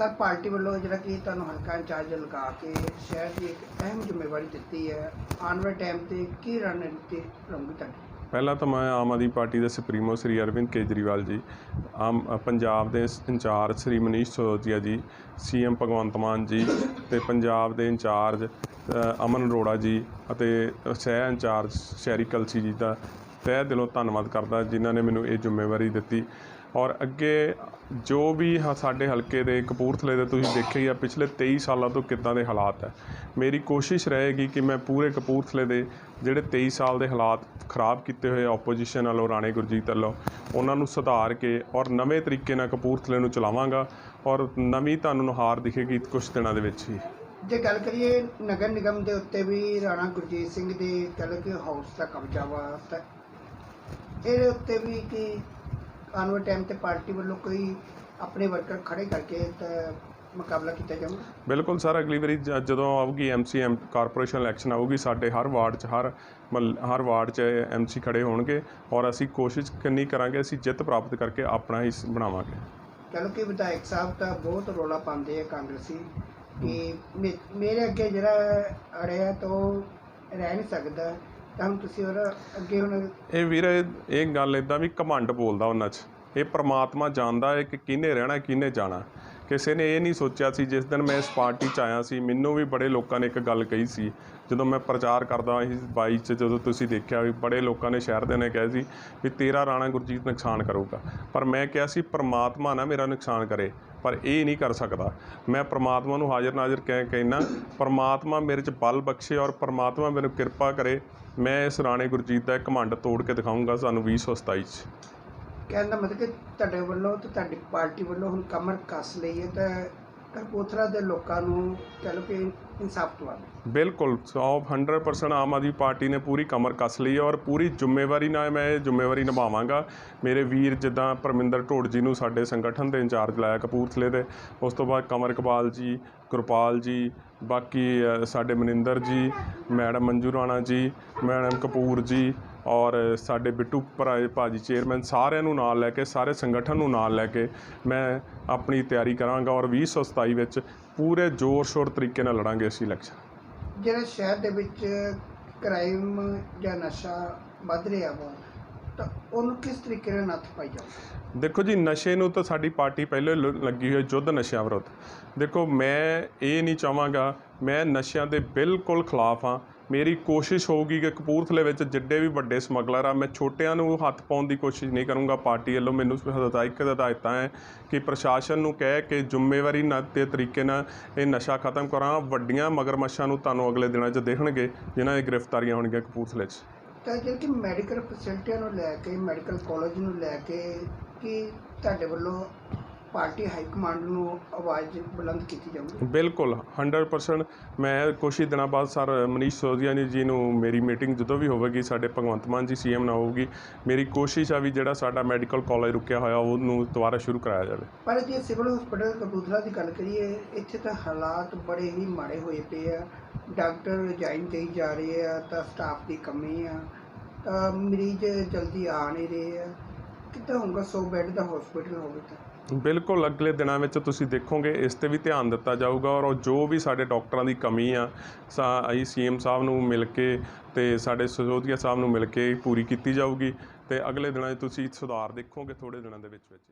Sir, party ਵੱਲੋਂ ਜਿਹੜਾ ਕਿ ਤੁਹਾਨੂੰ ਹਲਕਾ ਇੰਚਾਰਜ ਲਗਾ ਕੇ ਸ਼ਹਿਰ ਦੀ ਇੱਕ ਅਹਿਮ ਜ਼ਿੰਮੇਵਾਰੀ ਦਿੱਤੀ ਹੈ, ਆਉਣ ਵਾਲੇ ਟਾਈਮ ਤੇ ਕੀ ਰਣਨੀਤੀ ਰਹੂਗੀ ਤੁਹਾਡੀ? ਪਹਿਲਾਂ ਤਾਂ ਮੈਂ ਆਮ ਆਦਮੀ ਪਾਰਟੀ ਦੇ ਸੁਪਰੀਮੋ ਸ੍ਰੀ ਅਰਵਿੰਦ ਕੇਜਰੀਵਾਲ ਜੀ, ਆਮ ਪੰਜਾਬ ਦੇ ਇੰਚਾਰਜ ਸ੍ਰੀ ਮਨੀਸ਼ ਸਿਸੋਦੀਆ ਜੀ ਸੀਐਮ ਭਗਵੰਤ ਮਾਨ ਜੀ ਤੇ ਪੰਜਾਬ ਦੇ ਇੰਚਾਰਜ ਅਮਨ ਅਰੋੜਾ ਜੀ ਅਤੇ ਸਹਿ ਇੰਚਾਰਜ ਸ਼ਹਿਰੀ ਕਲਸੀ ਜੀ ਦਾ ਤਹਿ ਦਿਲੋਂ ਧੰਨਵਾਦ ਕਰਦਾ ਜਿਨ੍ਹਾਂ ਨੇ ਮੈਨੂੰ ਇਹ ਜ਼ਿੰਮੇਵਾਰੀ ਦਿੱਤੀ। ਔਰ ਅੱਗੇ ਜੋ ਵੀ ਹ- ਸਾਡੇ ਹਲਕੇ ਦੇ ਕਪੂਰਥਲੇ ਦੇ ਤੁਸੀਂ ਦੇਖਿਆ ਹੀ ਆ, ਪਿਛਲੇ 23 ਸਾਲਾਂ ਤੋਂ ਕਿੱਦਾਂ ਦੇ ਹਾਲਾਤ ਹੈ ਮੇਰੀ ਕੋਸ਼ਿਸ਼ ਰਹੇਗੀ ਕਿ ਮੈਂ ਪੂਰੇ ਕਪੂਰਥਲੇ ਦੇ ਜਿਹੜੇ 23 ਸਾਲ ਦੇ ਹਾਲਾਤ ਖਰਾਬ ਕੀਤੇ ਹੋਏ ਆਪੋਜੀਸ਼ਨ ਵੱਲੋਂ, ਰਾਣੇ ਗੁਰਜੀਤ ਵੱਲੋਂ, ਉਹਨਾਂ ਨੂੰ ਸੁਧਾਰ ਕੇ ਔਰ ਨਵੇਂ ਤਰੀਕੇ ਨਾਲ ਕਪੂਰਥਲੇ ਨੂੰ ਚਲਾਵਾਂਗਾ ਔਰ ਨਵੀਂ ਤੁਹਾਨੂੰ ਨੁਹਾਰ ਦਿਖੇਗੀ ਕੁਝ ਦਿਨਾਂ ਦੇ ਵਿੱਚ ਹੀ। ਜੇ ਗੱਲ ਕਰੀਏ ਨਗਰ ਨਿਗਮ ਦੇ ਉੱਤੇ ਵੀ ਰਾਣਾ ਗੁਰਜੀਤ ਸਿੰਘ ਦੇ ਕਹਿ ਕਿ ਹਾਊਸ ਦਾ ਕਬਜ਼ਾ ਵਾ ਤਾਂ ਇਹਦੇ ਉੱਤੇ ਵੀ ਕਿ ਆਉਣ ਵਾਲੇ ਟਾਈਮ ਤੇ ਪਾਰਟੀ ਵੱਲੋਂ ਕੋਈ ਆਪਣੇ ਵਰਕਰ ਖੜੇ ਕਰਕੇ ਤਾਂ ਮੁਕਾਬਲਾ ਕੀਤਾ ਜਾਊਗਾ? ਬਿਲਕੁਲ ਸਰ ਅਗਲੀ ਵਾਰੀ ਜ- ਜਦੋਂ ਆਊਗੀ ਐਮਸੀਐਮ ਕਾਰਪੋਰੇਸ਼ਨ ਇਲੈਕਸ਼ਨ ਆਊਗੀ ਸਾਡੇ ਹਰ ਵਾਰਡ 'ਚ ਹਰ ਮਹੱਲ- ਹਰ ਵਾਰਡ 'ਚ ਐਮਸੀ ਖੜੇ ਹੋਣਗੇ ਔਰ ਅਸੀਂ ਕੋਸ਼ਿਸ਼ ਕਰਨੀ ਕਰਾਂਗੇ ਅਸੀਂ ਜਿੱਤ ਪ੍ਰਾਪਤ ਕਰਕੇ ਆਪਣਾ ਹੀ ਸ- ਬਣਾਵਾਂਗੇ। ਚਲੋ ਕਿ ਵਿਧਾਇਕ ਸਾਹਿਬ ਤਾਂ ਬਹੁਤ ਰੋਲਾ ਪਾਉਂਦੇ ਆ ਕਾਂਗਰਸੀ ਕਿ ਮੇ- ਮੇਰੇ ਅੱਗੇ ਜਿਹੜਾ ਅੜਿਆ ਤਾਂ ਉਹ ਰਹਿ ਨਹੀਂ ਸਕਦਾ। ਤਾਂ ਹੁਣ ਤੁਸੀਂ ਉਹਦਾ ਅੱਗੇ ਹੁਣ ਇਹ ਵੀਰ, ਇਹ ਗੱਲ ਇਦਾਂ ਵੀ ਘਮੰਡ ਬੋਲਦਾ ਉਹਨਾਂ 'ਚ। ਇਹ ਪ੍ਰਮਾਤਮਾ ਜਾਣਦਾ ਹੈ ਕਿ ਕਿਹਨੇ ਰਹਿਣਾ, ਕਿਹਨੇ ਜਾਣਾ। ਕਿਸੇ ਨੇ ਇਹ ਨਹੀਂ ਸੋਚਿਆ ਸੀ, ਜਿਸ ਦਿਨ ਮੈਂ ਇਸ ਪਾਰਟੀ 'ਚ ਆਇਆ ਸੀ, ਮੈਨੂੰ ਵੀ ਬੜੇ ਲੋਕਾਂ ਨੇ ਇੱਕ ਗੱਲ ਕਹੀ ਸੀ। ਜਦੋਂ ਮੈਂ ਪ੍ਰਚਾਰ ਕਰਦਾ ਇਸ ਬਾਈ 'ਚ, ਜਦੋਂ ਤੁਸੀਂ ਦੇਖਿਆ ਵੀ ਬੜੇ ਲੋਕਾਂ ਨੇ ਸ਼ਹਿਰ ਦੇ ਨੇ ਕਿਹਾ ਸੀ ਵੀ ਤੇਰਾ ਰਾਣਾ ਗੁਰਜੀਤ ਨੁਕਸਾਨ ਕਰੂਗਾ। ਪਰ ਮੈਂ ਕਿਹਾ ਸੀ, ਪ੍ਰਮਾਤਮਾ ਨਾ ਮੇਰਾ ਨੁਕਸਾਨ ਕਰੇ, ਪਰ ਇਹ ਨਹੀਂ ਕਰ ਸਕਦਾ। ਮੈਂ ਪ੍ਰਮਾਤਮਾ ਨੂੰ ਹਾਜ਼ਰ ਨਾਜ਼ਰ ਕਹਿ ਕਹਿਣਾ ਪ੍ਰਮਾਤਮਾ ਮੇਰੇ 'ਚ ਬਲ ਬਖਸ਼ੇ ਔਰ ਪ੍ਰਮਾਤਮਾ ਮੈਨੂੰ ਕਿਰਪਾ ਕਰੇ, ਮੈਂ ਇਸ ਰਾਣੇ ਗੁਰਜੀਤ ਦਾ ਇੱਕ ਘਮੰਡ ਤੋੜ ਕੇ ਦਿਖਾਊਂਗਾ ਸਾਨੂੰ 2027 'ਚ। ਕਹਿਣ ਦਾ ਮਤਲਬ ਕਿ ਤੁਹਾਡੇ ਵੱਲੋਂ ਤੇ ਤੁਹਾਡੀ ਪਾਰਟੀ ਵੱਲੋਂ ਹੁਣ ਕਮਰ ਕੱਸ ਲਈ ਹੈ ਤਾਂ ਕਰਪੋਥਰਾ ਦੇ ਲੋਕਾਂ ਨੂੰ ਕਹਿ ਲਓ ਕਿ ਇਨਸਾਫ ਦਿਵਾਉਣਾ ਬਿਲਕੁਲ 100% ਆਮ ਆਦਮੀ ਪਾਰਟੀ ਨੇ ਪੂਰੀ ਕਮਰ ਕੱਸ ਲਈ ਹੈ ਔਰ ਪੂਰੀ ਜ਼ਿੰਮੇਵਾਰੀ ਨਾਲ ਮੈਂ ਇਹ ਜ਼ਿੰਮੇਵਾਰੀ ਨਿਭਾਵਾਂਗਾ। ਮੇਰੇ ਵੀਰ ਜਿੱਦਾਂ ਪਰਮਿੰਦਰ ਢੋੜ ਜੀ ਨੂੰ ਸਾਡੇ ਸੰਗਠਨ ਦੇ ਇੰਚਾਰਜ ਲਾਇਆ ਕਪੂਰਥਲੇ ਦੇ। ਉਸ ਤੋਂ ਬਾਅਦ ਕਮਰ ਇਕਬਾਲ ਜੀ, ਗੁਰਪਾਲ ਜੀ, ਬਾਕੀ ਸਾਡੇ ਮਨਿੰਦਰ ਜੀ, ਮੈਡਮ ਮੰਜੂ ਰਾਣਾ ਜੀ, ਮੈਡਮ ਕਪੂਰ ਜੀ ਔਰ ਸਾਡੇ ਬਿੱਟੂ ਭਰਾ ਭਾਜੀ ਚੇਅਰਮੈਨ ਸਾਰਿਆਂ ਨੂੰ ਨਾਲ ਲੈ ਕੇ ਸਾਰੇ ਸੰਗਠਨ ਨੂੰ ਨਾਲ ਲੈ ਕੇ ਮੈਂ ਆਪਣੀ ਤਿਆਰੀ ਕਰਾਂਗਾ ਔਰ 2027 ਵਿੱਚ ਪੂਰੇ ਜ਼ੋਰ ਸ਼ੋਰ ਤਰੀਕੇ ਨਾਲ ਲੜਾਂਗੇ ਅਸੀਂ ਇਲੈਕਸ਼ਨ ਜਿਹੜਾ ਸ਼ਹਿਰ ਦੇ ਵਿੱਚ ਕ੍ਰਾਈਮ ਜਾਂ ਨਸ਼ਾ ਵੱਧ ਰਿਹਾ ਵਾ ਤਾਂ ਉਹਨੂੰ ਕਿਸ ਤਰੀਕੇ ਨਾਲ ਨੱਥ ਪਾਈ ਜਾਊ? ਦੇਖੋ ਜੀ ਨਸ਼ੇ ਨੂੰ ਤਾਂ ਸਾਡੀ ਪਾਰਟੀ ਪਹਿਲਾਂ ਲੱਗੀ ਹੋਈ ਯੁੱਧ ਨਸ਼ਿਆਂ ਵਿਰੁੱਧ। ਦੇਖੋ ਮੈਂ ਇਹ ਨਹੀਂ ਚਾਹਾਂਗਾ ਮੈਂ ਨਸ਼ਿਆਂ ਦੇ ਬਿਲਕੁਲ ਖਿਲਾਫ ਹਾਂ। ਮੇਰੀ ਕੋਸ਼ਿਸ਼ ਹੋਊਗੀ ਕਿ ਕਪੂਰਥਲੇ ਵਿੱਚ ਜਿੱਡੇ ਵੀ ਵੱਡੇ ਸਮਗਲਰ ਆ, ਮੈਂ ਛੋਟਿਆਂ ਨੂੰ ਹੱਥ ਪਾਉਣ ਦੀ ਕੋਸ਼ਿਸ਼ ਨਹੀਂ ਕਰੂੰਗਾ। ਪਾਰਟੀ ਵੱਲੋਂ ਮੈਨੂੰ ਹਦਾਇਤ ਹਦਾਇਤਾਂ ਹੈ ਕਿ ਪ੍ਰਸ਼ਾਸਨ ਨੂੰ ਕਹਿ ਕੇ ਜ਼ਿੰਮੇਵਾਰੀ ਨਾਲ ਤੇ ਤਰੀਕੇ ਨਾਲ ਇਹ ਨਸ਼ਾ ਖਤਮ ਕਰਾਂ। ਵੱਡੀਆਂ ਮਗਰਮੱਛਾਂ ਨੂੰ ਤੁਹਾਨੂੰ ਅਗਲੇ ਦਿਨਾਂ 'ਚ ਦੇਖਣਗੇ, ਜਿਨ੍ਹਾਂ ਦੀ ਗ੍ਰਿਫਤਾਰੀਆਂ ਹੋਣਗੀਆਂ ਕਪੂਰਥਲੇ 'ਚ। ਤਾਂ ਜਿਹੜੀ ਮੈਡੀਕਲ ਫੈਸਿਲਿਟੀਆਂ ਨੂੰ ਲੈ ਕੇ, ਮੈਡੀਕਲ ਕਾਲਜ ਨੂੰ ਲੈ ਕੇ, ਕਿ ਤੁਹਾਡੇ ਵੱਲੋਂ ਪਾਰਟੀ ਹਾਈ ਕਮਾਂਡ ਨੂੰ ਆਵਾਜ਼ ਬੁਲੰਦ ਕੀਤੀ ਜਾਊਗੀ। ਬਿਲਕੁਲ 100% ਮੈਂ ਕੁਛ ਹੀ ਦਿਨਾਂ ਬਾਅਦ ਸਰ ਮਨੀਸ਼ ਸੋਦੀਆ ਜੀ ਜੀ ਨੂੰ ਮੇਰੀ ਮੀਟਿੰਗ ਜਦੋਂ ਵੀ ਹੋਵੇਗੀ ਸਾਡੇ ਭਗਵੰਤ ਮਾਨ ਜੀ ਸੀਐਮ ਨਾਲ ਹੋਊਗੀ। ਮੇਰੀ ਕੋਸ਼ਿਸ਼ ਆ ਵੀ ਜਿਹੜਾ ਸਾਡਾ ਮੈਡੀਕਲ ਕਾਲਜ ਰੁਕਿਆ ਹੋਇਆ ਉਹਨੂੰ ਦੁਬਾਰਾ ਸ਼ੁਰੂ ਕਰਾਇਆ ਜਾਵੇ। ਪਰ ਜੇ ਸਿਵਲ ਹਸਪੀਟਲ ਕਪੂਰਥਲਾ ਦੀ ਗੱਲ ਕਰੀਏ ਇੱਥੇ ਤਾਂ ਹਾਲਾਤ ਬੜੇ ਹੀ ਮਾੜੇ ਹੋਏ ਪਏ ਆ। ਡਾਕਟਰ ਰਿਜ਼ਾਈਨ ਦੇਈ ਜਾ ਰਹੇ ਆ ਤਾਂ ਸਟਾਫ ਦੀ ਕਮੀ ਆ। ਤਾਂ ਮਰੀਜ਼ ਜਲਦੀ ਆ ਨਹੀਂ ਰਹੇ ਆ। ਕਿੱਦਾਂ ਹੋਊਗਾ 100 ਬੈੱਡ ਦਾ ਹਸਪੀਟਲ ਹੋਵੇ ਤਾਂ? ਬਿਲਕੁਲ, ਅਗਲੇ ਦਿਨਾਂ ਵਿੱਚ ਤੁਸੀਂ ਦੇਖੋਗੇ, ਇਸ ਤੇ ਵੀ ਧਿਆਨ ਦਿੱਤਾ ਜਾਊਗਾ ਔਰ ਉਹ ਜੋ ਵੀ ਸਾਡੇ ਡਾਕਟਰਾਂ ਦੀ ਕਮੀ ਆ, ਸਾ ਅਸੀਂ ਸੀਐਮ ਸਾਹਿਬ ਨੂੰ ਮਿਲ ਕੇ ਤੇ ਸਾਡੇ ਸਜੋਦੀਆ ਸਾਹਿਬ ਨੂੰ ਮਿਲ ਕੇ ਪੂਰੀ ਕੀਤੀ ਜਾਊਗੀ ਤੇ ਅਗਲੇ ਦਿਨਾਂ 'ਚ ਤੁਸੀਂ ਸੁਧਾਰ ਦੇਖੋਗੇ ਥੋੜੇ ਦਿਨਾਂ ਦੇ ਵਿੱਚ ਵਿੱਚ।